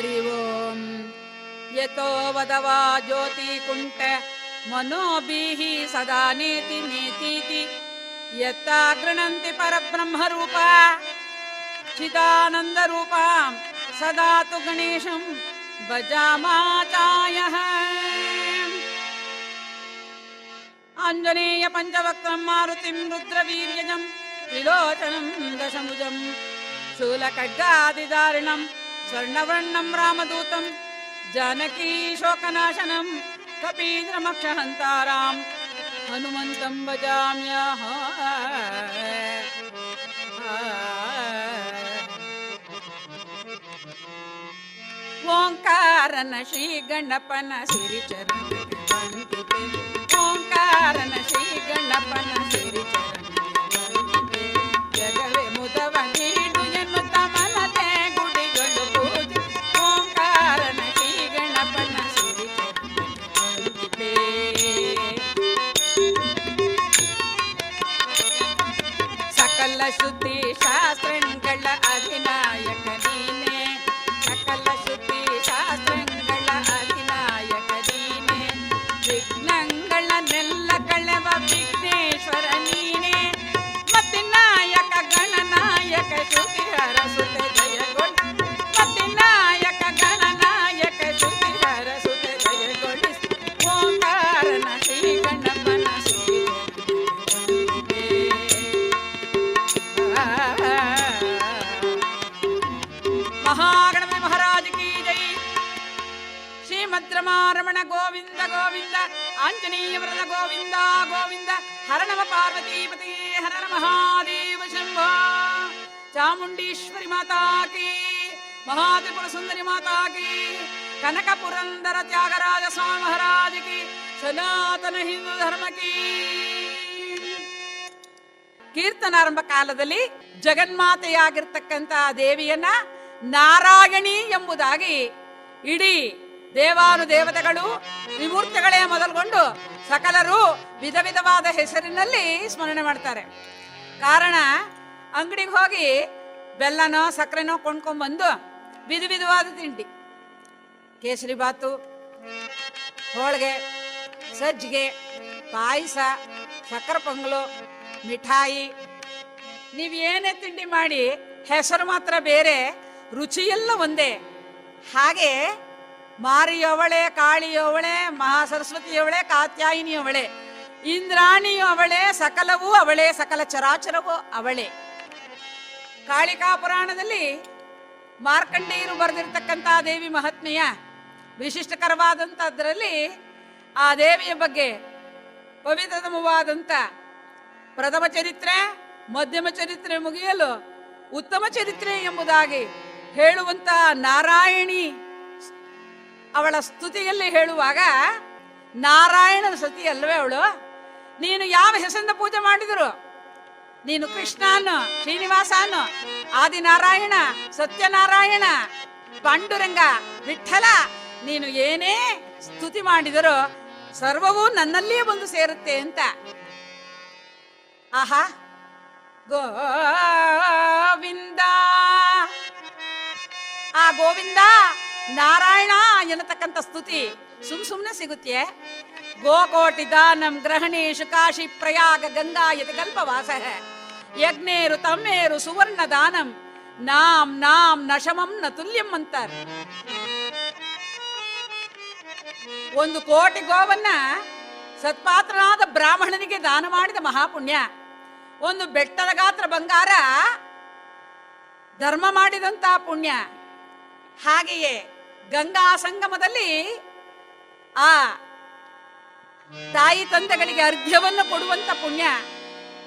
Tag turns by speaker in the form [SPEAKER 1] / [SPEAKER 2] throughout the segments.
[SPEAKER 1] हरि ओम् यतो वदवा वा ज्योतिकुण्ट मनोभिः सदा नेति नेतीति यत्ता कृणन्ति परब्रह्मरूपा। चिदानन्दरूपा सदा तु गणेशम् भजामाचायः। आञ्जनेय पञ्चवक्रम् मारुतिम् रुद्रवीर्यजम् त्रिलोचनं दशमुजम् शूलखड्गादिदारिणम् स्वर्णवर्णम् रामदूतम् जानकी शोकनाशनम् कपीन्द्रमक्षहन्ताराम् हनुमन्तम् भजाम्यह ओङ्कारन श्रीगणपन श्रीचरण ओङ्कारन श्रीगणपन श्रीचरण जगवे मुदवन ರಮಾರಮಣ ಗೋವಿಂದ ಗೋವಿಂದ, ಆಂಜನೇಯ ವರದ ಗೋವಿಂದ ಗೋವಿಂದ ಹರ ನಮ ಪಾರ್ವತೀಪತಿ ಹರ ನಮ ಮಹಾದೇವ ಶಂಭೋ. ಚಾಮುಂಡೀಶ್ವರಿ ಮಾತಾ ಕಿ, ಮಹಾತ್ರಿಪುರ ಸುಂದರಿ ಮಾತಾ ಕಿ ಕನಕ ಪುರಂದರ ತ್ಯಾಗರಾಜ ಸ್ವಾಮಿ ಮಹಾರಾಜ ಕಿ, ಸನಾತನ ಹಿಂದೂ ಧರ್ಮ ಕೀರ್ತನಾರಂಭ ಕಾಲದಲ್ಲಿ ಜಗನ್ಮಾತೆಯಾಗಿರ್ತಕ್ಕಂತಹ ದೇವಿಯನ್ನ ನಾರಾಯಣಿ ಎಂಬುದಾಗಿ ಇಡೀ ದೇವಾನು ದೇವತೆಗಳು ತ್ರಿಮೂರ್ತಿಗಳೇ ಮೊದಲುಗೊಂಡು ಸಕಲರು ವಿಧ ವಿಧವಾದ ಹೆಸರಿನಲ್ಲಿ ಸ್ಮರಣೆ ಮಾಡ್ತಾರೆ. ಕಾರಣ ಅಂಗಡಿಗೆ ಹೋಗಿ ಬೆಲ್ಲನೋ, ಸಕ್ಕರೆನೋ ಕೊಂಡ್ಕೊಂಡ್ಬಂದು ವಿಧ ವಿಧವಾದ ತಿಂಡಿ. ಕೇಸರಿ ಬಾತು, ಹೋಳಿಗೆ, ಸಜ್ಜಿಗೆ, ಪಾಯಸ, ಸಕ್ಕರೆ ಪೊಂಗಲು, ಮಿಠಾಯಿ. ನೀವೇನೇ ತಿಂಡಿ ಮಾಡಿ, ಹೆಸರು ಮಾತ್ರ ಬೇರೆ, ರುಚಿಯೆಲ್ಲ ಒಂದೇ. ಹಾಗೆ ಮಾರಿಯವಳೆ, ಕಾಳಿಯವಳೆ, ಮಹಾಸರಸ್ವತಿಯವಳೆ, ಕಾತ್ಯಾಯಿನಿಯವಳೆ ಇಂದ್ರಾಣಿಯು ಅವಳೆ ಸಕಲವೂ ಅವಳೆ, ಸಕಲ ಚರಾಚರವೂ ಅವಳೆ. ಕಾಳಿಕಾ ಪುರಾಣದಲ್ಲಿ ಮಾರ್ಕಂಡೇಯರು ಬರೆದಿರ್ತಕ್ಕಂತಹ ದೇವಿ ಮಹಾತ್ಮೆಯ ವಿಶಿಷ್ಟಕರವಾದಂಥದ್ರಲ್ಲಿ ಆ ದೇವಿಯ ಬಗ್ಗೆ ಪವಿತ್ರತಮವಾದಂಥ ಪ್ರಥಮ ಚರಿತ್ರೆ, ಮಧ್ಯಮ ಚರಿತ್ರೆ ಮುಗಿಯಲು ಉತ್ತಮ ಚರಿತ್ರೆ ಎಂಬುದಾಗಿ ಹೇಳುವಂತ ನಾರಾಯಣಿ ಅವಳ ಸ್ತುತಿಯಲ್ಲಿ ಹೇಳುವಾಗ, ನಾರಾಯಣನ ಸತಿ ಅಲ್ವೇ ಅವಳು? ನೀನು ಯಾವ ಹೆಸರಿಂದ ಪೂಜೆ ಮಾಡಿದ್ರು? ನೀನು ಕೃಷ್ಣನು, ಶ್ರೀನಿವಾಸನು, ಆದಿನಾರಾಯಣ, ಸತ್ಯನಾರಾಯಣ, ಪಾಂಡುರಂಗ, ವಿಠಲ, ನೀನು ಏನೇ ಸ್ತುತಿ ಮಾಡಿದರೂ ಸರ್ವವೂ ನನ್ನಲ್ಲಿಯೇ ಬಂದು ಸೇರುತ್ತೆ ಅಂತ. ಆಹಾ. ಗೋವಿಂದ. ಆ ಗೋವಿಂದ ನಾರಾಯಣ ಎನ್ನತಕ್ಕಂಥ ಸ್ತುತಿ. ಸುಮ್ ಸುಮ್ನೆ ಸಿಗುತ್ತೆ ಗೋಕೋಟಿ ದಾನಂ ಗ್ರಹಣಿ ಕಾಶಿ ಪ್ರಯಾಗ ಗಂಗಾ ಗಂಗಾಯತಿ ಕಲ್ಪವಾಸ ಯಜ್ಞೇರು ತಮ್ಮೇರು ಸುವರ್ಣ ದಾನಂ. ನಾಂ ನಾಂ ನಶಮಂ ನ ತುಲ್ಯಂ ಅಂತಾರೆ. ಒಂದು ಕೋಟಿ ಗೋವನ್ನ ಸತ್ಪಾತ್ರನಾದ ಬ್ರಾಹ್ಮಣನಿಗೆ ದಾನ ಮಾಡಿದ ಮಹಾಪುಣ್ಯ. ಒಂದು ಬೆಟ್ಟದ ಗಾತ್ರ ಬಂಗಾರ ಧರ್ಮ ಮಾಡಿದಂತ ಪುಣ್ಯ. ಹಾಗೆಯೇ ಗಂಗಾ ಸಂಗಮದಲ್ಲಿ ಆ ತಾಯಿ ತಂದೆಗಳಿಗೆ ಅರ್ಘ್ಯವನ್ನು ಕೊಡುವಂತ ಪುಣ್ಯ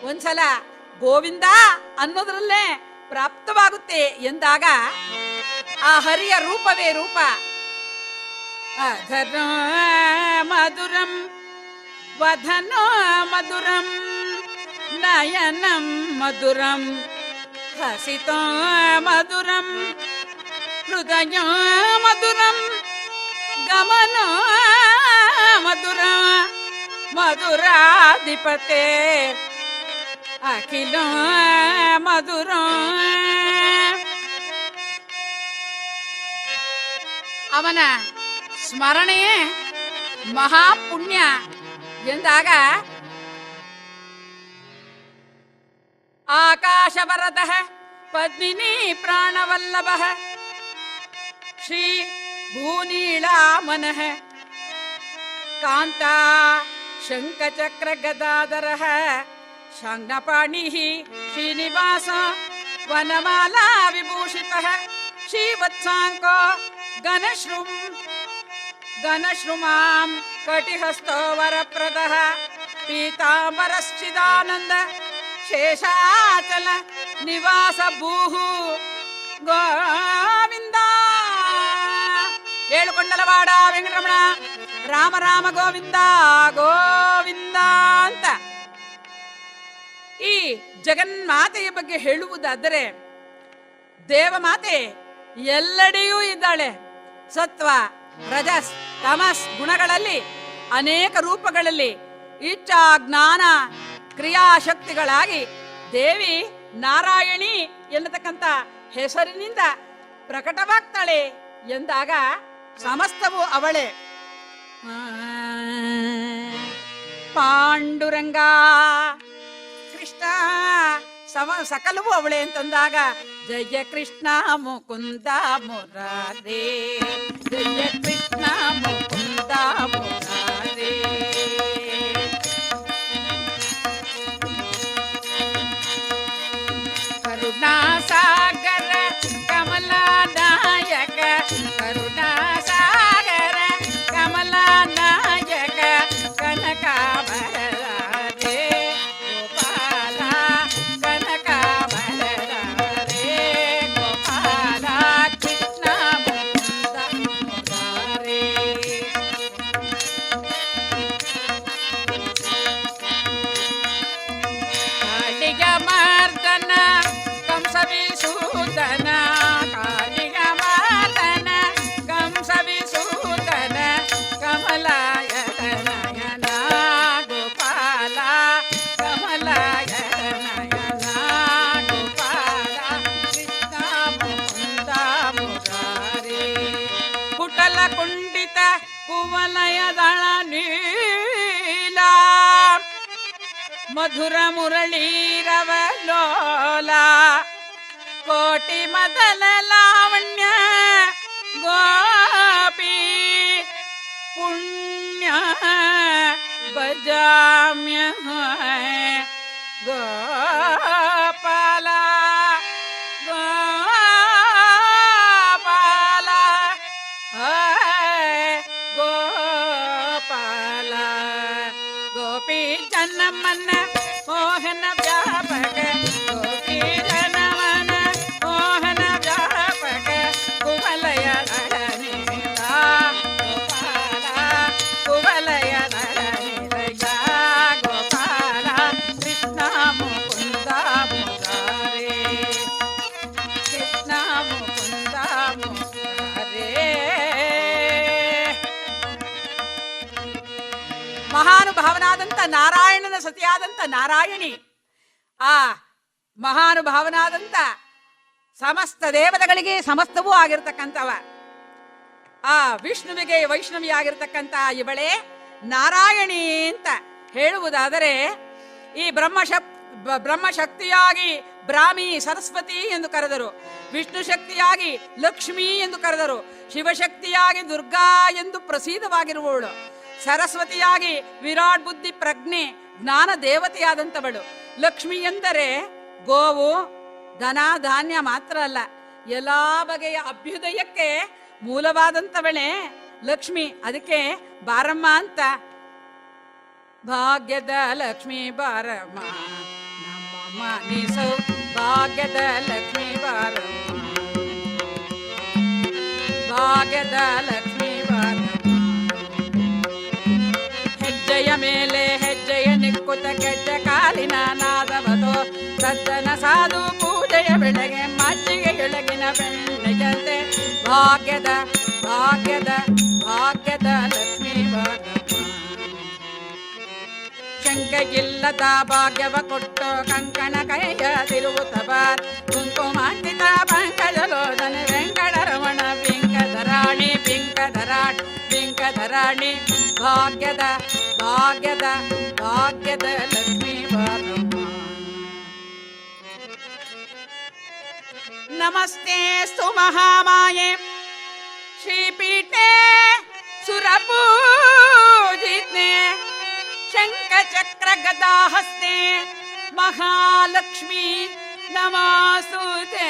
[SPEAKER 1] ಒಂದ್ಸಲ ಗೋವಿಂದ ಅನ್ನೋದ್ರಲ್ಲೇ ಪ್ರಾಪ್ತವಾಗುತ್ತೆ ಎಂದಾಗ ಆ ಹರಿಯ ರೂಪವೇ ರೂಪ. ಅಧರ ಮಧುರಂ, ವಧನೋ ಮಧುರಂ, ನಯನಂ ಮಧುರಂ, ಹಸಿತೋ ಮಧುರಂ ಹೃದಯ ಮಧುರಂ ಗಮನ ಮಧುರ ಮಧುರಾಧಿಪತೆ ಅಖಿಲ ಮಧುರ ಅವನ ಸ್ಮರಣೆಯೇ ಮಹಾಪುಣ್ಯ ಎಂದಾಗ ಆಕಾಶವರದ ಪದ್ಮಿನಿ ಪ್ರಾಣವಲ್ಲಭ श्री श्रीभूनीमनः कान्ता शङ्खचक्रगदादरःपाणिः श्रीनिवास वनमाला विभूषितः श्रीवत्साङ्को गणश्रुम् गणश्रुमाम् कटिहस्तो वरप्रदः पीताम्बरश्चिदानन्द शेषाचल निवासभूः गो ಏಳುಕೊಂಡಲವಾಡ ವೆಂಕಟರಮಣ. ರಾಮ ರಾಮ ಗೋವಿಂದ ಗೋವಿಂದ ಅಂತ. ಈ ಜಗನ್ಮಾತೆಯ ಬಗ್ಗೆ ಹೇಳುವುದಾದರೆ, ದೇವಮಾತೆ ಎಲ್ಲೆಡೆಯೂ ಇದ್ದಾಳೆ. ಸತ್ವ, ರಜಸ್, ತಮಸ್ ಗುಣಗಳಲ್ಲಿ, ಅನೇಕ ರೂಪಗಳಲ್ಲಿ ಇಚ್ಛಾ ಜ್ಞಾನ, ಕ್ರಿಯಾಶಕ್ತಿಗಳಾಗಿ ದೇವಿ ನಾರಾಯಣಿ ಎನ್ನತಕ್ಕಂಥ ಹೆಸರಿನಿಂದ ಪ್ರಕಟವಾಗ್ತಾಳೆ ಎಂದಾಗ ಸಮಸ್ತವು ಅವಳೇ ಆ, ಪಾಂಡುರಂಗ ಕೃಷ್ಣ ಸಮ ಸಕಲವು ಅವಳೇ ಅಂತಂದಾಗ ಜಯ ಕೃಷ್ಣ ಮುಕುಂದ ಮುರಾರೇ ಜಯ ಕೃಷ್ಣ ಮುಕುಂದ ಮುರಾರೇ ಕೋಟಿ ಮದಲ ಲಾವಣ್ಯ ಗೋಪಿ ಪುಣ್ಯ ಬಜಾಮ್ಯ ಗೋಪಾಲ ನಾರಾಯಣನ ಸತಿಯಾದಂಥ ನಾರಾಯಣಿ, ಆ ಮಹಾನುಭಾವನಾದಂಥ ಸಮಸ್ತ ದೇವತೆಗಳಿಗೆ ಸಮಸ್ತವೂ ಆಗಿರ್ತಕ್ಕಂಥವ. ಆ ವಿಷ್ಣುವಿಗೆ ವೈಷ್ಣವಿ ಆಗಿರ್ತಕ್ಕಂಥ ಇವಳೇ ನಾರಾಯಣಿ ಅಂತ ಹೇಳುವುದಾದರೆ, ಈ ಬ್ರಹ್ಮಶಕ್ ಬ್ರಹ್ಮಶಕ್ತಿಯಾಗಿ ಬ್ರಾಹ್ಮಿ ಸರಸ್ವತಿ ಎಂದು ಕರೆದರು, ವಿಷ್ಣು ಶಕ್ತಿಯಾಗಿ ಲಕ್ಷ್ಮಿ ಎಂದು ಕರೆದರು, ಶಿವಶಕ್ತಿಯಾಗಿ ದುರ್ಗಾ ಎಂದು ಪ್ರಸಿದ್ಧವಾಗಿರುವವಳು. ಸರಸ್ವತಿಯಾಗಿ ವಿರಾಟ್ ಬುದ್ಧಿ ಪ್ರಜ್ಞೆ, ಜ್ಞಾನ ದೇವತೆಯಾದಂಥವಳು. ಲಕ್ಷ್ಮಿ ಎಂದರೆ ಗೋವು, ಧನ, ಧಾನ್ಯ ಮಾತ್ರ ಅಲ್ಲ, ಎಲ್ಲಾ ಬಗೆಯ ಅಭ್ಯುದಯಕ್ಕೆ ಮೂಲವಾದಂಥವಳೆ ಲಕ್ಷ್ಮಿ. ಅದಕ್ಕೆ ಬಾರಮ್ಮ ಅಂತ. ಭಾಗ್ಯದ ಲಕ್ಷ್ಮಿ ಬಾರಮ್ಮ, ನಮ್ಮ ಭಾಗ್ಯದ ಲಕ್ಷ್ಮಿ ಬಾರಮ್ಮ. ಭಾಗ್ಯದ ಲಕ್ಷ್ಮಿ ಗೆಜ್ಜೆ ಕಾಲಿನ ನಾದವದು. ಸಜ್ಜನ ಸಾಧು ಪೂಜೆಯ ಬೆಳಗ್ಗೆ ಮಜ್ಜಿಗೆ ಎಳಗಿನ ಬೆಣ್ಣೆಯಂತೆ. ಭಾಗ್ಯದ ಭಾಗ್ಯದ ಭಾಗ್ಯದ ಲಕ್ಷ್ಮೀ ಶಂಕೆಯಿಲ್ಲದ ಭಾಗ್ಯವ ಕೊಟ್ಟು ಕಂಕಣ ಕೈಯ ತಿರುವುತ್ತಬಾರ್ ಕುಂಕುಮಾಂಕಿತ ಪಂಕಜಲೋದನೆ ವೆಂಕಟರಮಣ िङ्क धराणि भाग्यद भाग्यद भाग्यद लक्ष्मी भा नमस्ते सुमहामाये श्रीपीठे सुरपूजिते शङ्खचक्र गताहस्ते महालक्ष्मी नमासुते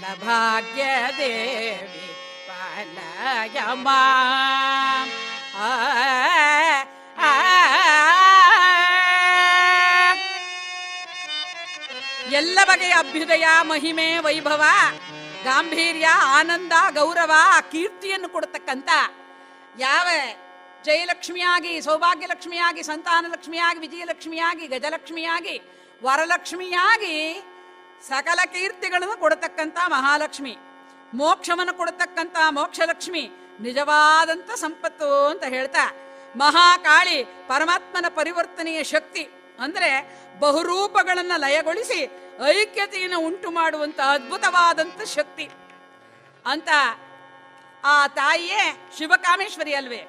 [SPEAKER 1] ಸಕಲ ಭಾಗ್ಯ ದೇವಿ ಪಾಲಾಯ ಮಾಂ ಆ, ಎಲ್ಲ ಬಗೆಯ ಅಭ್ಯುದಯ ಮಹಿಮೆ ವೈಭವ ಗಾಂಭೀರ್ಯ ಆನಂದ ಗೌರವ ಕೀರ್ತಿಯನ್ನು ಕೊಡತಕ್ಕಂತ ಯಾವ ಜಯಲಕ್ಷ್ಮಿಯಾಗಿ ಸೌಭಾಗ್ಯಲಕ್ಷ್ಮಿಯಾಗಿ ಸಂತಾನ ಲಕ್ಷ್ಮಿಯಾಗಿ ವಿಜಯಲಕ್ಷ್ಮಿಯಾಗಿ ಗಜಲಕ್ಷ್ಮಿಯಾಗಿ ವರಲಕ್ಷ್ಮಿಯಾಗಿ ಸಕಲ ಕೀರ್ತಿಗಳನ್ನು ಕೊಡತಕ್ಕಂತ ಮಹಾಲಕ್ಷ್ಮಿ, ಮೋಕ್ಷವನ್ನು ಕೊಡತಕ್ಕಂತ ಮೋಕ್ಷಲಕ್ಷ್ಮಿ, ನಿಜವಾದಂತ ಸಂಪತ್ತು ಅಂತ ಹೇಳ್ತಾ, ಮಹಾಕಾಳಿ ಪರಮಾತ್ಮನ ಪರಿವರ್ತನೆಯ ಶಕ್ತಿ ಅಂದ್ರೆ ಬಹುರೂಪಗಳನ್ನ ಲಯಗೊಳಿಸಿ ಐಕ್ಯತೆಯನ್ನು ಉಂಟು ಮಾಡುವಂತ ಅದ್ಭುತವಾದಂತ ಶಕ್ತಿ ಅಂತ ಆ ತಾಯಿಯೇ ಶಿವಕಾಮೇಶ್ವರಿ ಅಲ್ವೇ?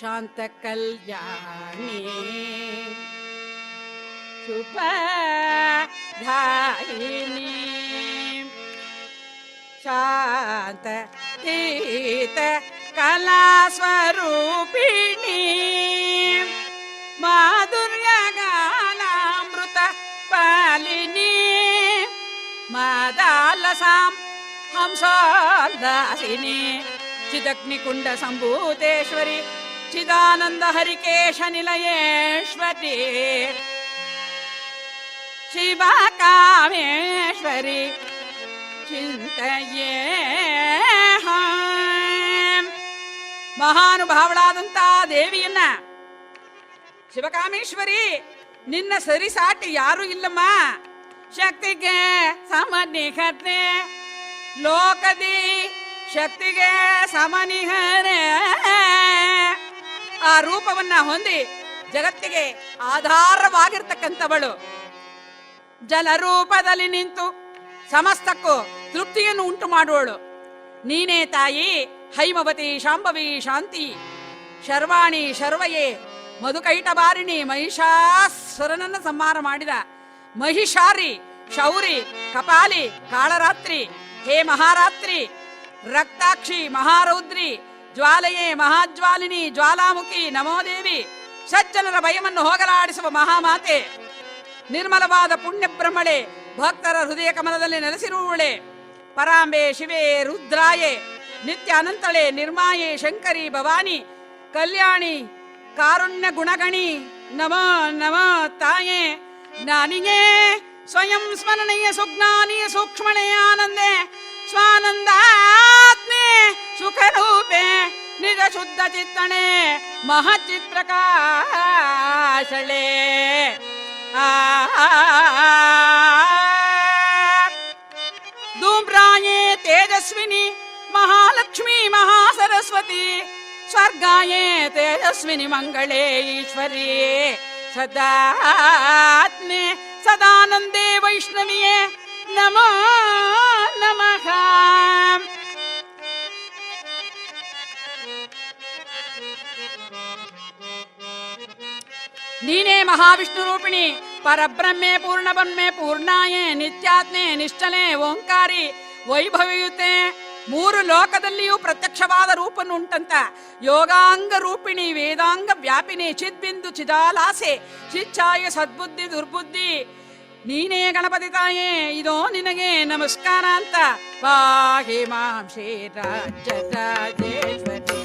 [SPEAKER 1] ಶಾಂತ ಕಲ್ಯಾಣಿ शुभधायिनी शान्त तीत कलास्वरूपिणी माधुर्यगानामृत पालिनी मादालसां हंसोल्लासिनी चिदग्निकुण्डसम्भूतेश्वरि चिदानन्दहरिकेशनिलयेश्वरी ಶಿವ ಕಾಮೇಶ್ವರಿ ಚಿಂತೆಯೇ ಮಹಾನುಭಾವಳಾದಂತ ದೇವಿಯನ್ನ, ಶಿವಕಾಮೇಶ್ವರಿ, ನಿನ್ನ ಸರಿಸಾಟಿ ಯಾರು ಇಲ್ಲಮ್ಮ. ಶಕ್ತಿಗೆ ಸಮನಿಹತೆ ಲೋಕದಿ ಶಕ್ತಿಗೆ ಸಮನಿಹರೆ. ಆ ರೂಪವನ್ನ ಹೊಂದಿ ಜಗತ್ತಿಗೆ ಆಧಾರವಾಗಿರ್ತಕ್ಕಂಥವಳು. ಜಲರೂಪದಲ್ಲಿ ನಿಂತು ಸಮಸ್ತಕ್ಕೂ ತೃಪ್ತಿಯನ್ನು ಉಂಟು ಮಾಡುವಳು. ನೀನೇ ತಾಯಿ, ಹೈಮವತಿ ಶಾಂಭವಿ ಶಾಂತಿ. ಶರ್ವಾಣಿ ಶರ್ವಯೇ ಮಧುಕೈಟಬಾರಿಣಿ ಮಹಿಷಾಸುರನನ್ನ ಸಂಹಾರ ಮಾಡಿದ. ಮಹಿಷಾರಿ, ಶೌರಿ, ಕಪಾಲಿ, ಕಾಳರಾತ್ರಿ, ಹೇ ಮಹಾರಾತ್ರಿ. ರಕ್ತಾಕ್ಷಿ, ಮಹಾರೌದ್ರಿ, ಜ್ವಾಲೆಯೇ ಮಹಾಜ್ವಾಲಿನಿ, ಜ್ವಾಲಾಮುಖಿ, ನಮೋದೇವಿ. ಸಜ್ಜನರ ಭಯವನ್ನು ಹೋಗಲಾಡಿಸುವ ಮಹಾಮಾತೆ. ನಿರ್ಮಲವಾದ ಪುಣ್ಯ ಬ್ರಹ್ಮಳೆ ಭಕ್ತರ ಹೃದಯ ಕಮಲದಲ್ಲಿ ನೆಲೆಸಿರುವಳೆ. ಪರಾಂಬೆ ಶಿವೆ ರುದ್ರಾಯೆ, ನಿತ್ಯ ಅನಂತಳೆ ನಿರ್ಮಾಯೆ ಶಂಕರಿ ಭವಾನಿ, ಕಲ್ಯಾಣಿ ಕಾರುಣ್ಯ ಗುಣಗಣಿ, ನಮ ನಮ ತಾಯೇ ಜ್ಞಾನಿಗೆ ಸ್ವಯಂ ಸ್ಮರಣೀಯ ಸುಜ್ಞಾನೀಯ ಸೂಕ್ಷ್ಮಣೆ ಆನಂದೆ, ಸ್ವಾನಂದಾತ್ಮೆ ಸುಖರೂಪೆ, ನಿಜ ಶುದ್ಧ ಚಿತ್ತಣೆ ಮಹಚಿತ್ धूप्राये तेजस्विनी महालक्ष्मी महासरस्वती स्वर्गाये तेजस्विनि मङ्गले ईश्वरी सदात्मे सदानन्दे वैष्णवीये नमो नमः। ನೀನೇ ಮಹಾವಿಷ್ಣು ರೂಪಿಣಿ, ಪರಬ್ರಹ್ಮೆ ಪೂರ್ಣಬ್ರಹ್ಮೆ ಪೂರ್ಣಾಯೇ, ನಿತ್ಯಾತ್ಮೆ ನಿಶ್ಚಲೆ ಓಂಕಾರಿ, ವೈಭವಿಯುತೆ. ಮೂರು ಲೋಕದಲ್ಲಿಯೂ ಪ್ರತ್ಯಕ್ಷವಾದ ರೂಪನು ಉಂಟಂತ ಯೋಗಾಂಗ ರೂಪಿಣಿ, ವೇದಾಂಗ ವ್ಯಾಪಿನಿ, ಚಿದ್ಬಿಂದು ಚಿದಾಲಾಸೆ, ಚಿಚ್ಛಾಯ ಸದ್ಬುದ್ಧಿ ದುರ್ಬುದ್ಧಿ. ನೀನೇ ಗಣಪತಿ ತಾಯೇ, ಇದೋ ನಿನಗೆ ನಮಸ್ಕಾರ ಅಂತ. ಪಾಹಿ ಮಾಂ ಕರಿ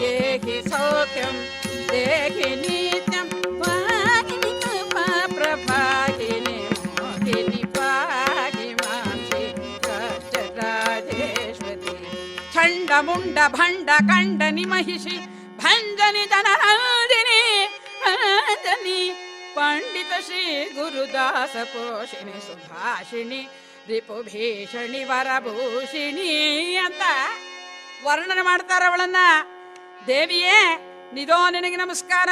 [SPEAKER 1] దేహి సౌఖ్యం దేహి నిత్యం వాహిని కృపా ప్రభాగిని మోహిని పాహి మాంసి కష్టరాజేశ్వరి ఖండముండ భండ కండని మహిషి భంజని జనరంజని పండిత శ్రీ గురుదాస పోషిణి సుభాషిణి ರಿಪುಭೀಷಣಿ ವರಭೂಷಿಣಿ ಅಂತ ವರ್ಣನೆ ಮಾಡ್ತಾರ ಅವಳನ್ನ. ದೇವಿಯೇ ನಿದೋ ನಿನಗೆ ನಮಸ್ಕಾರ.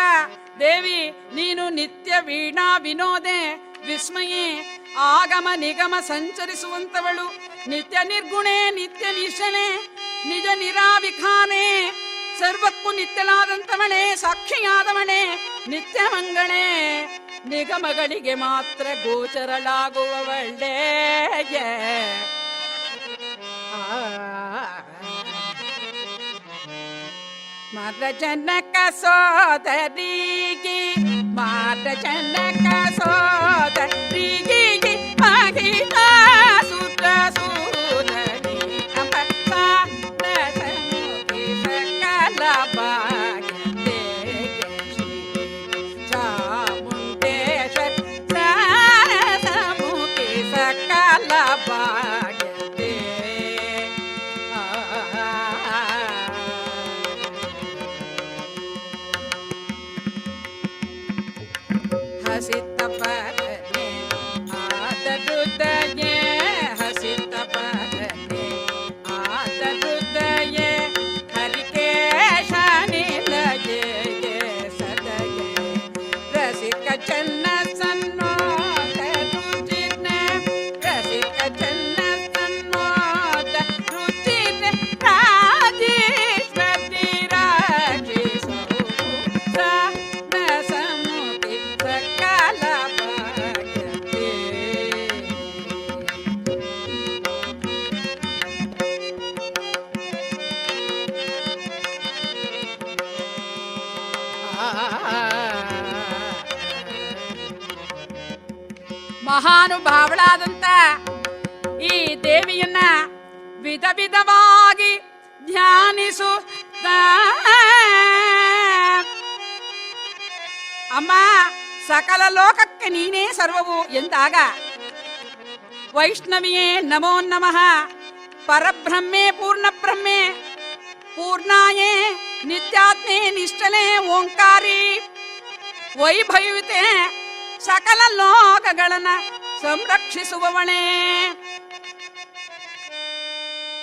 [SPEAKER 1] ದೇವಿ, ನೀನು ನಿತ್ಯ ವೀಣಾ ವಿನೋದೆ, ವಿಸ್ಮಯೇ, ಆಗಮ ನಿಗಮ ಸಂಚರಿಸುವಂತವಳು. ನಿತ್ಯ ನಿರ್ಗುಣೆ, ನಿತ್ಯ ನಿಶನೆ ನಿಜ ನಿರಾವಿಖಾನೆ. ಸರ್ವಕ್ಕೂ ನಿತ್ಯಲಾದಂತವಳೆ ಸಾಕ್ಷಿಯಾದವಳೆ, ನಿತ್ಯ ಮಂಗಳೇ. ನಿಗಮಗಳಿಗೆ ಮಾತ್ರ ಗೋಚರಳಾಗುವವಳೆ. ಮರ ಜನಕ ಸೋದರಿಗೆ ಮಾತ್ರ ಜನಕ ಸೋದರಿಗೆ ಮಹಿತ ಸುತ್ತ ಸೂದರಿ ಹಸಿತ ಈ ದೇವಿಯನ್ನ ವಿಧ ವಿಧವಾಗಿ ಧ್ಯಾನಿಸು. ಅಮ್ಮ, ಸಕಲ ಲೋಕಕ್ಕೆ ನೀನೇ ಸರ್ವವು ಎಂದಾಗ ವೈಷ್ಣವಿಯೇ ನಮೋ ನಮಃ. ಪರಬ್ರಹ್ಮೇ, ಪೂರ್ಣಬ್ರಹ್ಮೇ, ಪೂರ್ಣಾಯೇ, ನಿತ್ಯಾತ್ಮೇ, ನಿಷ್ಠಲೆ, ಓಂಕಾರಿ, ವೈಭವಿತೆ ಸಕಲ ಲೋಕಗಳನ್ನ ಸಂರಕ್ಷಿಸುವವಳೇ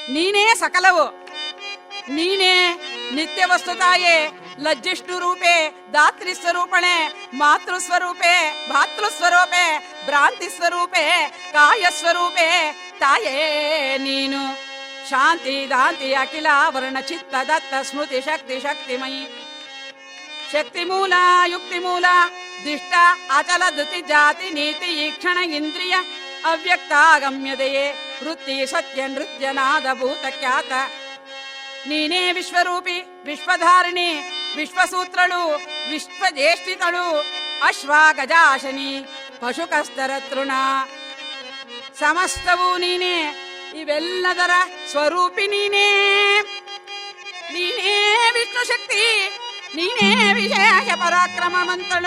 [SPEAKER 1] ನೀನೇ ಸಕಲವು. ನೀನೇ ನಿತ್ಯ ವಸ್ತು ತಾಯೇ, ಲಜ್ಜಿಷ್ಣು ರೂಪೆ ದಾತ್ರಿ ಸ್ವರೂಪಣೆ, ಮಾತೃ ಸ್ವರೂಪೆ, ಭಾತೃ ಸ್ವರೂಪೆ, ಭ್ರಾಂತಿ ಸ್ವರೂಪೆ, ಕಾಯ ಸ್ವರೂಪೆ. ತಾಯೇ ನೀನು ಶಾಂತಿ, ದಾಂತಿ, ಅಖಿಲ, ವರ್ಣ, ಚಿತ್ತ, ದತ್ತ, ಸ್ಮೃತಿ, ಶಕ್ತಿ, ಶಕ್ತಿಮಯಿ. ಶಕ್ತಿ ಮೂಲ ಯುಕ್ತಿ ಮೂಲ ದಿಷ್ಟ ಅಚಲ ಧೃತಿ ಜಾತಿ ನೀತಿ ಈಕ್ಷಣ ಇಂದ್ರಿಯ ಅವ್ಯಕ್ತ ಗಮ್ಯದೆಯೇ ವೃತ್ತಿ ಸತ್ಯ ನೃತ್ಯ ನಾದ ಭೂತ ಖ್ಯಾತ. ನೀನೇ ವಿಶ್ವರೂಪಿ, ವಿಶ್ವಧಾರಿಣಿ, ವಿಶ್ವಸೂತ್ರಳು ವಿಶ್ವಜ್ಯೇಷ್ಠಿತಳು ಅಶ್ವ ಗಜಾಶನಿ ಪಶುಕಸ್ತರ ತೃಣ. ಸಮಸ್ತವೂ ನೀನೇ, ಇವೆಲ್ಲದರ ಸ್ವರೂಪಿ ನೀನೇ. ನೀನೇ ವಿಷ್ಣು ಶಕ್ತಿ ನೀನೇ ವಿಶೇಷ ಪರಾಕ್ರಮ ಮಂತ್ರಣ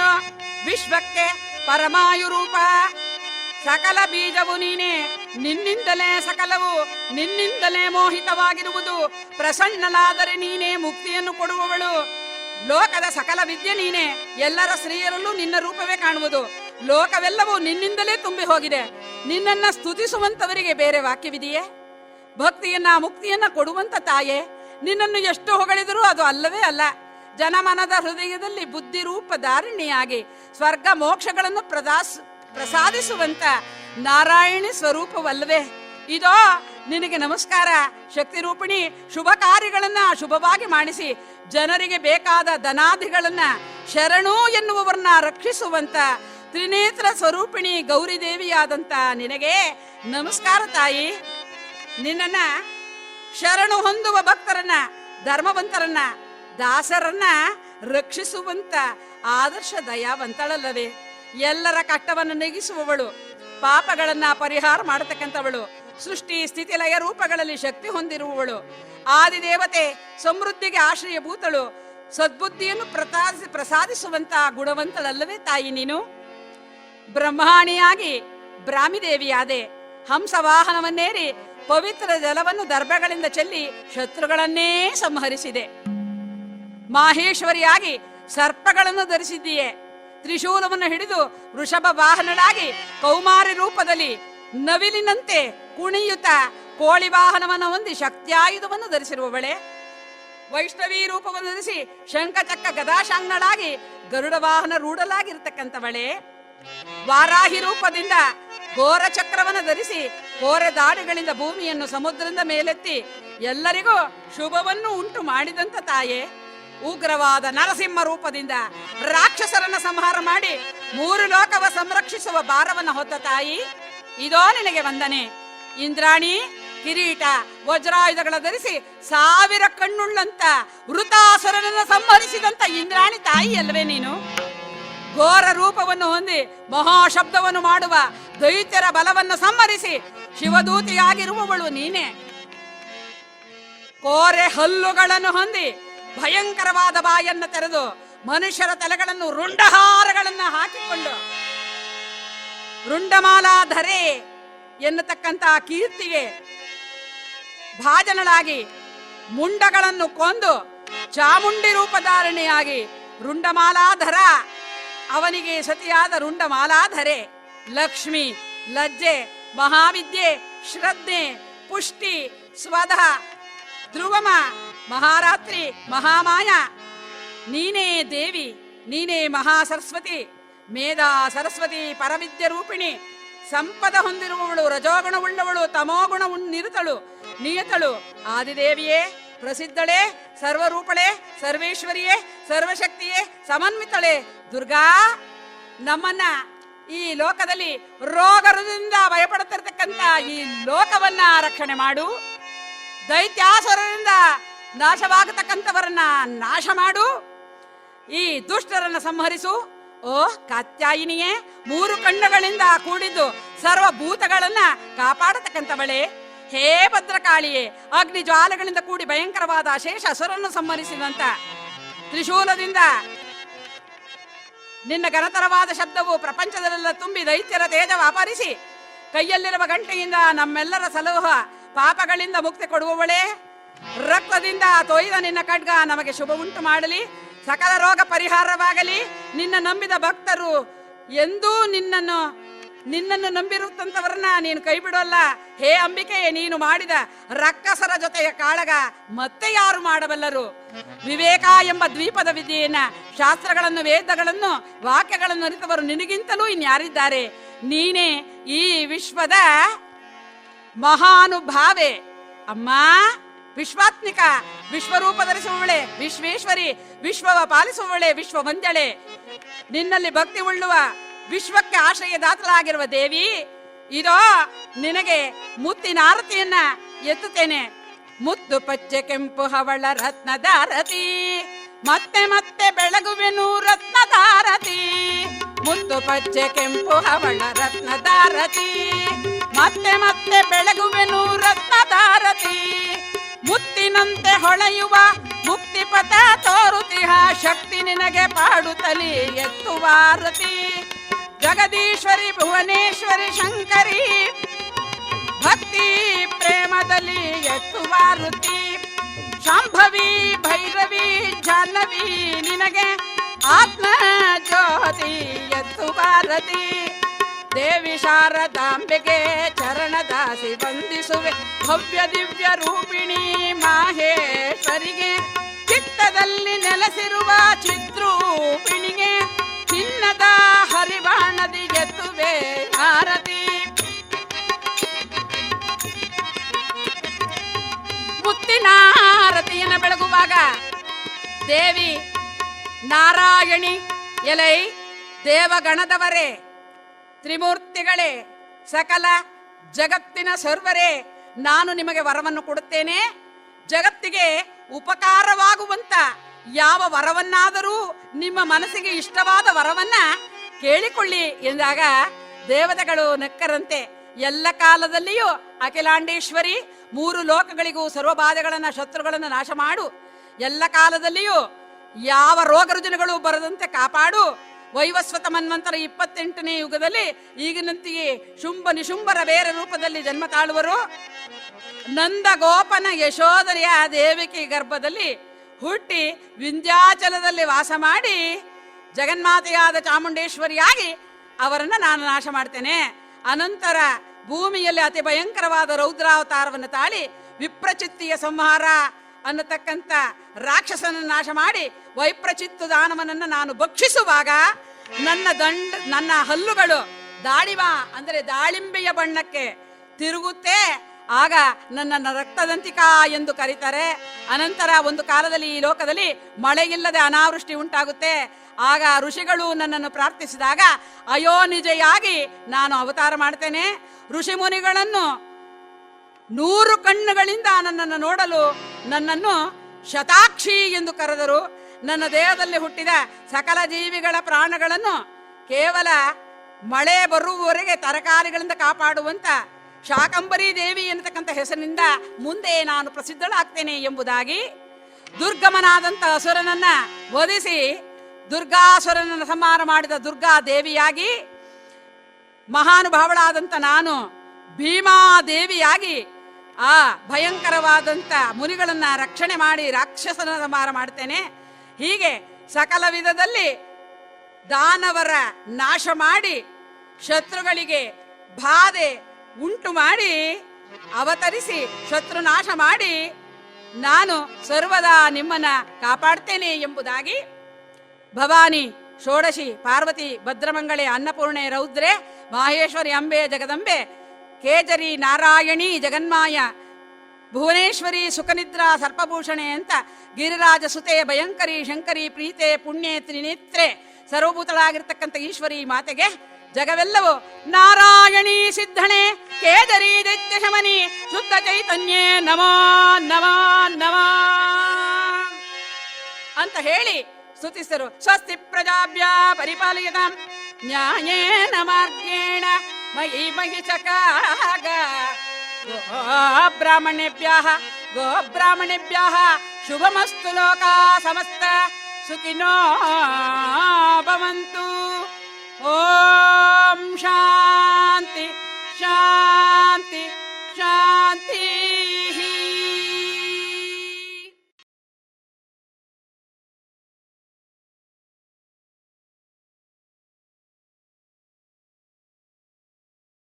[SPEAKER 1] ವಿಶ್ವಕ್ಕೆ ಪರಮಾಯುರೂಪ. ಸಕಲ ಬೀಜವು ನೀನೇ. ನಿನ್ನಿಂದಲೇ ಸಕಲವು, ನಿನ್ನಿಂದಲೇ ಮೋಹಿತವಾಗಿರುವುದು. ಪ್ರಸನ್ನಲಾದರೆ ನೀನೇ ಮುಕ್ತಿಯನ್ನು ಕೊಡುವವಳು. ಲೋಕದ ಸಕಲ ವಿದ್ಯೆ ನೀನೇ. ಎಲ್ಲರ ಸ್ತ್ರೀಯರಲ್ಲೂ ನಿನ್ನ ರೂಪವೇ ಕಾಣುವುದು. ಲೋಕವೆಲ್ಲವೂ ನಿನ್ನಿಂದಲೇ ತುಂಬಿ ಹೋಗಿದೆ. ನಿನ್ನನ್ನ ಸ್ತುತಿಸುವಂತವರಿಗೆ ಬೇರೆ ವಾಕ್ಯವಿದೆಯೇ? ಭಕ್ತಿಯನ್ನ ಮುಕ್ತಿಯನ್ನ ಕೊಡುವಂತ ತಾಯೇ, ನಿನ್ನನ್ನು ಎಷ್ಟು ಹೊಗಳಿದರೂ ಅದು ಅಲ್ಲವೇ ಅಲ್ಲ. ಜನಮನದ ಹೃದಯದಲ್ಲಿ ಬುದ್ಧಿ ರೂಪ ಧಾರಿಣಿಯಾಗಿ ಸ್ವರ್ಗ ಮೋಕ್ಷಗಳನ್ನು ಪ್ರದಾಸ್, ಪ್ರಸಾದಿಸುವಂತ ನಾರಾಯಣಿ ಸ್ವರೂಪವಲ್ಲವೇ. ಇದೋ, ನಿನಗೆ ನಮಸ್ಕಾರ. ಶಕ್ತಿ ರೂಪಿಣಿ ಶುಭ ಕಾರ್ಯಗಳನ್ನ ಶುಭವಾಗಿ ಮಾಡಿಸಿ, ಜನರಿಗೆ ಬೇಕಾದ ಧನಾದಿಗಳನ್ನ ಶರಣು ಎನ್ನುವವರನ್ನ ರಕ್ಷಿಸುವಂತ ತ್ರಿನೇತ್ರ ಸ್ವರೂಪಿಣಿ ಗೌರಿ ದೇವಿಯಾದಂತ ನಿನಗೆ ನಮಸ್ಕಾರ ತಾಯಿ. ನಿನ್ನನ್ನ ಶರಣು ಹೊಂದುವ ಭಕ್ತರನ್ನ, ಧರ್ಮವಂತರನ್ನ ದಾಸರನ್ನ ರಕ್ಷಿಸುವಂತ ಆದರ್ಶ ದಯಾವಂತಳಲ್ಲವೇ? ಎಲ್ಲರ ಕಷ್ಟವನ್ನು ನೆಗಿಸುವವಳು, ಪಾಪಗಳನ್ನ ಪರಿಹಾರ ಮಾಡತಕ್ಕಂಥವಳು, ಸೃಷ್ಟಿ ಸ್ಥಿತಿ ಲಯ ರೂಪಗಳಲ್ಲಿ ಶಕ್ತಿ ಹೊಂದಿರುವವಳು. ಆದಿದೇವತೆ ಸಮೃದ್ಧಿಗೆ ಆಶ್ರಯಭೂತಳು, ಸದ್ಬುದ್ಧಿಯನ್ನು ಪ್ರಸಾದಿಸಿ ಪ್ರಸಾದಿಸುವಂತ ಗುಣವಂತಳಲ್ಲವೇ ತಾಯಿ ನೀನು? ಬ್ರಹ್ಮಾಣಿಯಾಗಿ ಬ್ರಾಹ್ಮಿದೇವಿಯಾದೆ ಹಂಸ ವಾಹನವನ್ನೇರಿ ಪವಿತ್ರ ಜಲವನ್ನು ದರ್ಭಗಳಿಂದ ಚೆಲ್ಲಿ ಶತ್ರುಗಳನ್ನೇ ಸಂಹರಿಸಿದೆ. ಮಾಹೇಶ್ವರಿಯಾಗಿ ಸರ್ಪಗಳನ್ನು ಧರಿಸಿದ್ದೀಯೆ. ತ್ರಿಶೂಲವನ್ನು ಹಿಡಿದು ವೃಷಭ ವಾಹನಳಾಗಿ ಕೌಮಾರಿ ರೂಪದಲ್ಲಿ ನವಿಲಿನಂತೆ ಕುಣಿಯುತ್ತ ಕೋಳಿ ವಾಹನವನ್ನು ಹೊಂದಿ ಶಕ್ತಿಯಾಯುಧವನ್ನು ಧರಿಸಿರುವವಳೆ. ವೈಷ್ಣವಿ ರೂಪವನ್ನು ಧರಿಸಿ ಶಂಖಚಕ್ಕ ಗದಾಶಾಂಗಳಾಗಿ ಗರುಡ ವಾಹನ ರೂಢಲಾಗಿರ್ತಕ್ಕಂಥವಳೆ. ವಾರಾಹಿ ರೂಪದಿಂದ ಘೋರ ಚಕ್ರವನ್ನು ಧರಿಸಿ ಘೋರ ದಾಡಿಗಳಿಂದ ಭೂಮಿಯನ್ನು ಸಮುದ್ರದಿಂದ ಮೇಲೆತ್ತಿ ಎಲ್ಲರಿಗೂ ಶುಭವನ್ನು ಉಂಟು ಮಾಡಿದಂತ ತಾಯೇ. ಉಗ್ರವಾದ ನರಸಿಂಹ ರೂಪದಿಂದ ರಾಕ್ಷಸರನ್ನ ಸಂಹಾರ ಮಾಡಿ ಮೂರು ಲೋಕವ ಸಂರಕ್ಷಿಸುವ ಭಾರವನ್ನ ಹೊತ್ತ ತಾಯಿ. ಇದೋ ನಿನಗೆ ವಂದನೆ. ಇಂದ್ರಾಣಿ, ಕಿರೀಟ, ವಜ್ರಾಯುಧಗಳ ಧರಿಸಿ ಸಾವಿರ ಕಣ್ಣುಳ್ಳಂತ ವೃತಾಸುರನನ್ನು ಸಂಹರಿಸಿದಂತ ಇಂದ್ರಾಣಿ ತಾಯಿ ಅಲ್ವೇ ನೀನು? ಘೋರ ರೂಪವನ್ನು ಹೊಂದಿ ಮಹಾಶಬ್ದವನ್ನು ಮಾಡುವ ದೈತ್ಯರ ಬಲವನ್ನು ಸಂಹರಿಸಿ ಶಿವದೂತಿಯಾಗಿರುವವಳು ನೀನೇ. ಕೋರೆ ಹಲ್ಲುಗಳನ್ನು ಹೊಂದಿ ಭಯಂಕರವಾದ ಬಾಯನ್ನು ತೆರೆದು ಮನುಷ್ಯರ ತಲೆಗಳನ್ನು ರುಂಡಹಾರಗಳನ್ನು ಹಾಕಿಕೊಂಡು ರುಂಡಮಾಲಾಧರೆ ಎನ್ನತಕ್ಕಂತಹ ಕೀರ್ತಿಗೆ ಭಾಜನಳಾಗಿ ಮುಂಡಗಳನ್ನು ಕೊಂದು ಚಾಮುಂಡಿ ರೂಪಧಾರಣೆಯಾಗಿ ರುಂಡಮಾಲಾಧರ ಅವನಿಗೆ ಸತಿಯಾದ ರುಂಡಮಾಲಾಧರೆ ಲಕ್ಷ್ಮಿ, ಲಜ್ಜೆ, ಮಹಾವಿದ್ಯೆ, ಶ್ರದ್ಧೆ, ಪುಷ್ಟಿ ಸ್ವಧ ಧ್ರುವಮ ಮಹಾರಾತ್ರಿ, ಮಹಾಮಾಯ. ನೀನೇ ದೇವಿ, ನೀನೇ ಮಹಾ ಸರಸ್ವತಿ ಮೇಧಾ ಸರಸ್ವತಿ ಪರವಿದ್ಯ ರೂಪಿಣಿ. ಸಂಪದ ಹೊಂದಿರುವವಳು, ರಜೋಗುಣವುಳ್ಳವಳು ತಮೋಗುಣ ನಿರುತಳು ನಿಯತಳು. ಆದಿದೇವಿಯೇ, ಪ್ರಸಿದ್ಧಳೇ, ಸರ್ವರೂಪಳೆ, ಸರ್ವೇಶ್ವರಿಯೇ, ಸರ್ವಶಕ್ತಿಯೇ, ಸಮನ್ವಿತಳೆ. ದುರ್ಗಾ, ನಮ್ಮನ್ನ ಈ ಲೋಕದಲ್ಲಿ ರೋಗದಿಂದ ಭಯಪಡುತ್ತಿರ್ತಕ್ಕಂಥ ಈ ಲೋಕವನ್ನ ರಕ್ಷಣೆ ಮಾಡು. ದೈತ್ಯಾಸುರರಿಂದ ನಾಶವಾಗತಕ್ಕಂಥವರನ್ನ ನಾಶ ಮಾಡು. ಈ ದುಷ್ಟರನ್ನ ಸಂಹರಿಸು. ಓ ಕಾತ್ಯಾಯಿನಿಯೇ, ಮೂರು ಕಣ್ಣುಗಳಿಂದ ಕೂಡಿದ್ದು ಸರ್ವ ಭೂತಗಳನ್ನ ಕಾಪಾಡತಕ್ಕಂಥವಳೆ. ಹೇ ಭದ್ರಕಾಳಿಯೇ ಅಗ್ನಿ ಜ್ವಾಲಗಳಿಂದ ಕೂಡಿ ಭಯಂಕರವಾದ ಅಶೇಷ ಅಸುರನ್ನು ಸಂಹರಿಸಿದಂತ ತ್ರಿಶೂಲದಿಂದ ನಿನ್ನ ಘನತರವಾದ ಶಬ್ದವು ಪ್ರಪಂಚದಲ್ಲೆಲ್ಲ ತುಂಬಿ ದೈತ್ಯರ ತೇಜವ ವ್ಯಾಪರಿಸಿ ಕೈಯಲ್ಲಿರುವ ಗಂಟೆಯಿಂದ ನಮ್ಮೆಲ್ಲರ ಸಲುಹ ಪಾಪಗಳಿಂದ ಮುಕ್ತಿ ಕೊಡುವವಳೇ. ರಕ್ತದಿಂದ ತೊಯ್ದ ನಿನ್ನ ಖಡ್ಗ ನಮಗೆ ಶುಭ ಉಂಟು ಮಾಡಲಿ. ಸಕಲ ರೋಗ ಪರಿಹಾರವಾಗಲಿ. ನಿನ್ನ ನಂಬಿದ ಭಕ್ತರು ಎಂದೂ ನಿನ್ನನ್ನು ನಿನ್ನನ್ನು ನಂಬಿರುತ್ತಂತವರನ್ನ ನೀನು ಕೈ ಬಿಡೋಲ್ಲ ಹೇ ಅಂಬಿಕೆ ನೀನು ಮಾಡಿದ ರಕ್ಕಸರ ಜೊತೆಯ ಕಾಳಗ ಮತ್ತೆ ಯಾರು ಮಾಡಬಲ್ಲರು? ವಿವೇಕ ಎಂಬ ದ್ವೀಪದ ವಿದ್ಯೆಯನ್ನ ಶಾಸ್ತ್ರಗಳನ್ನು, ವೇದಗಳನ್ನು, ವಾಕ್ಯಗಳನ್ನು ಅರಿತವರು ನಿನಗಿಂತಲೂ ಇನ್ಯಾರಿದ್ದಾರೆ ನೀನೇ ಈ ವಿಶ್ವದ ಮಹಾನುಭಾವೆ. ಅಮ್ಮ! ವಿಶ್ವಾತ್ಮಿಕ ವಿಶ್ವರೂಪ ಧರಿಸುವವಳೆ ವಿಶ್ವೇಶ್ವರಿ, ವಿಶ್ವವ ಪಾಲಿಸುವವಳೆ ವಿಶ್ವ ನಿನ್ನಲ್ಲಿ ಭಕ್ತಿ ಉಳ್ಳುವ ವಿಶ್ವಕ್ಕೆ ಆಶ್ರಯದಾತಳಾಗಿರುವ ದೇವಿ, ಇದೋ ನಿನಗೆ ಮುತ್ತಿನ ಆರತಿಯನ್ನ ಎತ್ತುತ್ತೇನೆ. ಮುತ್ತು ಪಚ್ಚೆ ಕೆಂಪು ಹವಳ ರತ್ನದಾರತಿ ಮತ್ತೆ ಮತ್ತೆ ಬೆಳಗುವೆನು ರತ್ನದಾರತಿ ಮುತ್ತು ಪಚ್ಚೆ ಕೆಂಪು ಹವಳ ರತ್ನದಾರತಿ ಮತ್ತೆ ಮತ್ತೆ ಬೆಳಗುವೆನು ರತ್ನದಾರತಿ ಮುತ್ತಿನಂತೆ ಹೊಳೆಯುವ ಮುಕ್ತಿಪಥ ತೋರುತಿಹ, ಶಕ್ತಿ ನಿನಗೆ ಪಾಡುತ್ತಲಿ ಎತ್ತುವಾರತಿ ಜಗದೀಶ್ವರಿ, ಭುವನೇಶ್ವರಿ, ಶಂಕರಿ, ಭಕ್ತಿ ಪ್ರೇಮದಲ್ಲಿ ಎತ್ತುವಾರುತಿ ಶಾಂಭವಿ, ಭೈರವಿ, ಜಾಹ್ನವಿ, ನಿನಗೆ ಆತ್ಮ ಜ್ಯೋತಿ ಎತ್ತುವಾರತಿ ದೇವಿ ಶಾರದಾಂಬೆಗೆ ಚರಣದಾಸಿ ವಂದಿಸುವೆ. ಭವ್ಯ ದಿವ್ಯ ರೂಪಿಣಿ ಮಾಹೇಶ್ವರಿಗೆ. ಚಿತ್ತದಲ್ಲಿ ನೆಲೆಸಿರುವ ಚಿತ್ರೂಪಿಣಿಗೆ. ಚಿನ್ನದ ಹರಿವಾಣದಿ ಗೆದ್ದುವೆ ಭಾರತಿ. ಮುತ್ತಿನ ಆರತಿಯನ್ನು ಬೆಳಗುವಾಗ ದೇವಿ ನಾರಾಯಣಿ ಎಲೈ ದೇವಗಣದವರೇ. ತ್ರಿಮೂರ್ತಿಗಳೇ, ಸಕಲ ಜಗತ್ತಿನ ಸರ್ವರೇ, ನಾನು ನಿಮಗೆ ವರವನ್ನು ಕೊಡುತ್ತೇನೆ. ಜಗತ್ತಿಗೆ ಉಪಕಾರವಾಗುವಂತ ಯಾವ ವರವನ್ನಾದರೂ ನಿಮ್ಮ ಮನಸ್ಸಿಗೆ ಇಷ್ಟವಾದ ವರವನ್ನ ಕೇಳಿಕೊಳ್ಳಿ ಎಂದಾಗ ದೇವತೆಗಳು ನಕ್ಕರಂತೆ. ಎಲ್ಲ ಕಾಲದಲ್ಲಿಯೂ ಅಖಿಲಾಂಡೇಶ್ವರಿ ಮೂರು ಲೋಕಗಳಿಗೂ ಸರ್ವಬಾಧೆಗಳನ್ನ, ಶತ್ರುಗಳನ್ನ ನಾಶ ಮಾಡು ಎಲ್ಲ ಕಾಲದಲ್ಲಿಯೂ ಯಾವ ರೋಗ ರುಜಿನಗಳು ಬರದಂತೆ ಕಾಪಾಡು. ವೈವಸ್ವತ ಮನ್ವಂತರ ಇಪ್ಪತ್ತೆಂಟನೇ ಯುಗದಲ್ಲಿ ಈಗಿನಂತೆಯೇ ಶುಂಭ ನಿಶುಂಭರ ಬೇರೆ ರೂಪದಲ್ಲಿ ಜನ್ಮ ತಾಳುವರು. ನಂದ ಗೋಪನ ಯಶೋಧರಿಯ ದೇವಿಕೆ ಗರ್ಭದಲ್ಲಿ ಹುಟ್ಟಿ ವಿಂಧ್ಯಾಚಲದಲ್ಲಿ ವಾಸ ಮಾಡಿ ಜಗನ್ಮಾತೆಯಾದ ಚಾಮುಂಡೇಶ್ವರಿಯಾಗಿ ಅವರನ್ನು ನಾನು ನಾಶ ಮಾಡ್ತೇನೆ. ಅನಂತರ ಭೂಮಿಯಲ್ಲಿ ಅತಿ ಭಯಂಕರವಾದ ರೌದ್ರಾವತಾರವನ್ನು ತಾಳಿ ವಿಪ್ರಚಿತ್ತಿಯ ಸಂಹಾರ ಅನ್ನತಕ್ಕಂಥ ರಾಕ್ಷಸನ ನಾಶ ಮಾಡಿ ವೈಪ್ರಚಿತ್ತು ದಾನವನನ್ನು ನಾನು ಭಕ್ಷಿಸುವಾಗ ನನ್ನ ದಂಡ ನನ್ನ ಹಲ್ಲುಗಳು ದಾಳಿಮ ಅಂದರೆ ದಾಳಿಂಬೆಯ ಬಣ್ಣಕ್ಕೆ ತಿರುಗುತ್ತೆ ಆಗ ನನ್ನನ್ನು ರಕ್ತದಂತಿಕಾ ಎಂದು ಕರೀತಾರೆ. ಅನಂತರ ಒಂದು ಕಾಲದಲ್ಲಿ ಈ ಲೋಕದಲ್ಲಿ ಮಳೆಯಿಲ್ಲದೆ ಅನಾವೃಷ್ಟಿ ಉಂಟಾಗುತ್ತೆ. ಆಗ ಋಷಿಗಳು ನನ್ನನ್ನು ಪ್ರಾರ್ಥಿಸಿದಾಗ ಅಯೋನಿಜೆಯಾಗಿ ನಾನು ಅವತಾರ ಮಾಡ್ತೇನೆ. ಋಷಿ ಮುನಿಗಳನ್ನು ನೂರು ಕಣ್ಣುಗಳಿಂದ ನನ್ನನ್ನು ನೋಡಲು ನನ್ನನ್ನು ಶತಾಕ್ಷಿ ಎಂದು ಕರೆದರು. ನನ್ನ ದೇಹದಲ್ಲಿ ಹುಟ್ಟಿದ ಸಕಲ ಜೀವಿಗಳ ಪ್ರಾಣಗಳನ್ನು ಕೇವಲ ಮಳೆ ಬರುವವರೆಗೆ ತರಕಾರಿಗಳಿಂದ ಕಾಪಾಡುವಂತ ಶಾಕಂಬರಿ ದೇವಿ ಎನ್ನತಕ್ಕಂಥ ಹೆಸರಿನಿಂದ ಮುಂದೆ ನಾನು ಪ್ರಸಿದ್ಧಳಾಗ್ತೇನೆ ಎಂಬುದಾಗಿ ದುರ್ಗಮನಾದಂಥ ಅಸುರನನ್ನ ವಧಿಸಿ ದುರ್ಗಾಸುರನನ್ನು ಸಂಹಾರ ಮಾಡಿದ ದುರ್ಗಾ ದೇವಿಯಾಗಿ ಮಹಾನುಭಾವಳಾದಂಥ ನಾನು ಭೀಮಾದೇವಿಯಾಗಿ ಆ ಭಯಂಕರವಾದಂಥ ಮುನಿಗಳನ್ನ ರಕ್ಷಣೆ ಮಾಡಿ ರಾಕ್ಷಸನ ಸಂಹಾರ ಮಾಡ್ತೇನೆ. ಹೀಗೆ ಸಕಲ ವಿಧದಲ್ಲಿ ದಾನವರ ನಾಶ ಮಾಡಿ ಶತ್ರುಗಳಿಗೆ ಬಾಧೆ ಉಂಟು ಮಾಡಿ ಅವತರಿಸಿ ಶತ್ರು ನಾಶ ಮಾಡಿ ನಾನು ಸರ್ವದಾ ನಿಮ್ಮನ್ನ ಕಾಪಾಡ್ತೇನೆ ಎಂಬುದಾಗಿ ಭವಾನಿ ಷೋಡಶಿ ಪಾರ್ವತಿ ಭದ್ರಮಂಗಳೆ ಅನ್ನಪೂರ್ಣೆ ರೌದ್ರೆ ಮಾಹೇಶ್ವರಿ ಅಂಬೆ ಜಗದಂಬೆ ಕೇಜರಿ ನಾರಾಯಣಿ ಜಗನ್ಮಾಯ, ಭುವನೇಶ್ವರಿ ಸುಖನಿದ್ರಾ ಸರ್ಪಭೂಷಣೆ ಅಂತ ಗಿರಿರಾಜ ಸುತೆ, ಭಯಂಕರಿ ಶಂಕರಿ ಪ್ರೀತೆ ಪುಣ್ಯೆ ತ್ರಿನೇತ್ರೆ ಸರ್ವಭೂತಳಾಗಿರ್ತಕ್ಕಂಥ ಈಶ್ವರಿ ಮಾತೆಗೆ ಜಗವೆಲ್ಲವೂ ನಾರಾಯಣಿ ಸಿದ್ಧಣೆ ಕೇದರಿ ದೈತ್ಯ ಶಮನಿ ಶುದ್ಧ ಚೈತನ್ಯೇ ನಮೋ ನಮೋ ನಮೋ ಅಂತ ಹೇಳಿ ಸ್ತುತಿಸರು ಸ್ವಸ್ತಿ ಪ್ರಜಾಭ್ಯ ಪರಿಪಾಲಯತಾಂ ನ್ಯಾಯೇನ ಮಾರ್ಗೇಣ मयि मयि चकाः गोब्राह्मणेभ्यः गोब्राह्मणेभ्यः शुभमस्तु लोका समस्त। सुखिनो भवन्तु। ॐ शान्ति शान्ति शान्ति।